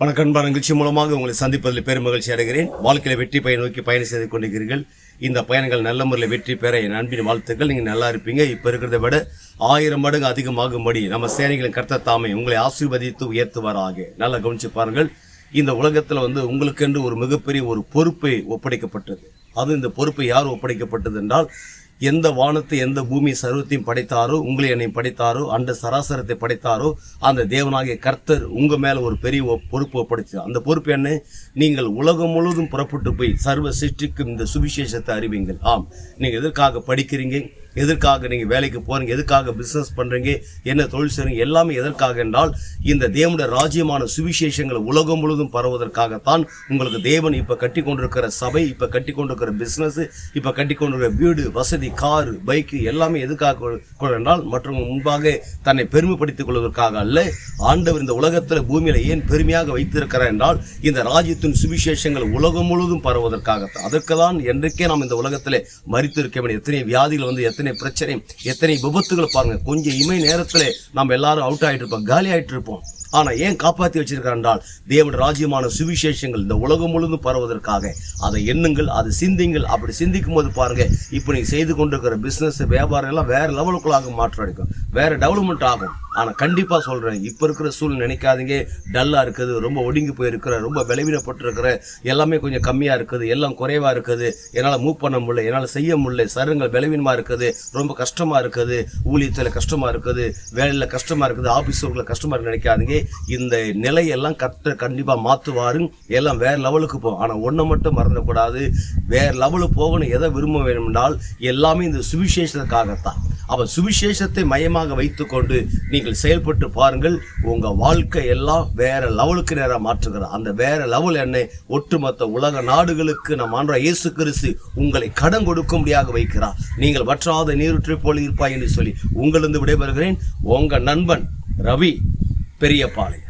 வணக்கம் நிகழ்ச்சி மூலமாக உங்களை சந்திப்பதில் பெரும் மகிழ்ச்சி அடைகிறேன். வாழ்க்கையில வெற்றி பயன் நோக்கி பயணம் செய்து கொண்டிருக்கிறீர்கள். இந்த பயணங்கள் நல்ல முறையில் வெற்றி பெற என் அன்பின் வாழ்த்துக்கள். நீங்கள் நல்லா இருப்பீங்க. இப்போ இருக்கிறத விட ஆயிரம் மடங்கு அதிகமாகும்படி நம்ம சேனைகளின் கர்த்த தாமே உங்களை ஆசீர்வதித்து உயர்த்துவாராக. நல்லா கவனிச்சு பாருங்கள். இந்த உலகத்தில் வந்து உங்களுக்கென்று ஒரு மிகப்பெரிய ஒரு பொறுப்பை ஒப்படைக்கப்பட்டது. அது இந்த பொறுப்பை யார் ஒப்படைக்கப்பட்டது என்றால் எந்த வானத்தை எந்த பூமி சர்வத்தையும் படைத்தாரோ உங்களை என்னை படைத்தாரோ அந்த சராசரத்தை படைத்தாரோ அந்த தேவனாகிய கர்த்தர் உங்கள் மேலே ஒரு பெரிய ஒ- பொறுப்பு ஒப்படைச்சு. அந்த பொறுப்பு என்ன? நீங்கள் உலகம் முழுவதும் புறப்பட்டு போய் சர்வ சிருஷ்டிக்கும் இந்த சுவிசேஷத்தை அறிவீங்கள். ஆம். நீங்கள் எதற்காக படிக்கிறீங்க? எதற்காக நீங்கள் வேலைக்கு போகிறீங்க எதுக்காக பிஸ்னஸ் பண்ணுறீங்க என்ன தொழில் செய்கிறீங்க எல்லாமே எதற்காக என்றால் இந்த தேவனுடைய ராஜ்யமான சுவிசேஷங்களை உலகம் முழுவதும் பரவுவதற்காகத்தான் உங்களுக்கு தேவன் இப்போ கட்டி கொண்டிருக்கிற சபை இப்போ கட்டி கொண்டிருக்கிற பிஸ்னஸ் இப்போ கட்டி கொண்டிருக்கிற வீடு வசதி கார் பைக்கு எல்லாமே எதுக்காக என்றால் மற்றும் முன்பாக தன்னை பெருமைப்படுத்திக் கொள்வதற்காக அல்ல ஆண்டவர் இந்த உலகத்தில் பூமியில் ஏன் பெருமையாக வைத்திருக்கிறார் என்றால் இந்த ராஜ்யத்தின் சுவிசேஷங்கள் உலகம் முழுவதும் பரவுவதற்காகத்தான். அதற்கு தான் என்றைக்கே நாம் இந்த உலகத்தில் மறித்திருக்க வேண்டிய எத்தனை வியாதிகள் வந்து எத்தனை பிரச்சனை எத்தனை விபத்துகளை பாருங்க. கொஞ்சம் இமை நேரத்திலே நம்ம எல்லாரும் அவுட் ஆயிட்டு இருப்போம் காலி ஆயிட்டு இருப்போம் ஆனா ஏன் காப்பாத்தி வச்சிருக்கார் என்றால் தேவன் ராஜ்யமான சுவிசேஷங்கள் இந்த உலகம் முழுவதும் பரவுவதற்காக. அதை எண்ணுங்கள் அதை சிந்திங்கள் அப்படி சிந்திக்கும் போது பாருங்க இப்போ நீங்க செய்து கொண்டிருக்கிற பிசினஸ் வியாபாரம் எல்லாம் வேற லெவலுக்குள்ளாக மாற்றம் அடிக்கும் வேற டெவலப்மெண்ட் ஆகும். ஆனால் கண்டிப்பாக சொல்கிறேன் இப்போ இருக்கிற சூழ்நிலை நினைக்காதீங்க. டல்லாக இருக்குது ரொம்ப ஒடுங்கி போயிருக்கிற ரொம்ப பலவீனப்பட்டிருக்கிற எல்லாமே கொஞ்சம் கம்மியாக இருக்குது எல்லாம் குறைவாக இருக்குது. என்னால் மூவ் பண்ண முடியல என்னால் செய்ய முடியல சருங்கள் விளைவினமாக இருக்குது ரொம்ப கஷ்டமாக இருக்குது ஊழியத்தில் கஷ்டமாக இருக்குது வேலையில் கஷ்டமாக இருக்குது ஆஃபீஸ் ஒர்க்கில் கஷ்டமாக நினைக்காதீங்க. இந்த நிலையெல்லாம் கட்ட கண்டிப்பாக மாற்றுவாரு எல்லாம் வேறு லெவலுக்கு போகும். ஆனால் ஒன்றை மட்டும் மறந்துடக்கூடாது. வேறு லெவலுக்கு போகணும் எதை விரும்ப வேணும்னால் எல்லாமே இந்த சுவிசேஷத்துக்காகத்தான். அவர் சுவிசேஷத்தை மையமாக வைத்துக்கொண்டு நீங்கள் செயல்பட்டு பாருங்கள் உங்க வாழ்க்கை எல்லாம் வேற லெவலுக்கு நேராக மாற்றுகிறார் அந்த வேற லெவல் என்ன ஒட்டுமொத்த உலக நாடுகளுக்கு நம் ஆன்ற இயேசு கிறிஸ்து உங்களை கடன் கொடுக்கும்படியாக வைக்கிறார். நீங்கள் வற்றாத நீருற்றை போல் இருப்பாய் என்று சொல்லி உங்களிருந்து விடைபெறுகிறேன். உங்க நண்பன் ரவி பெரியபாளையம்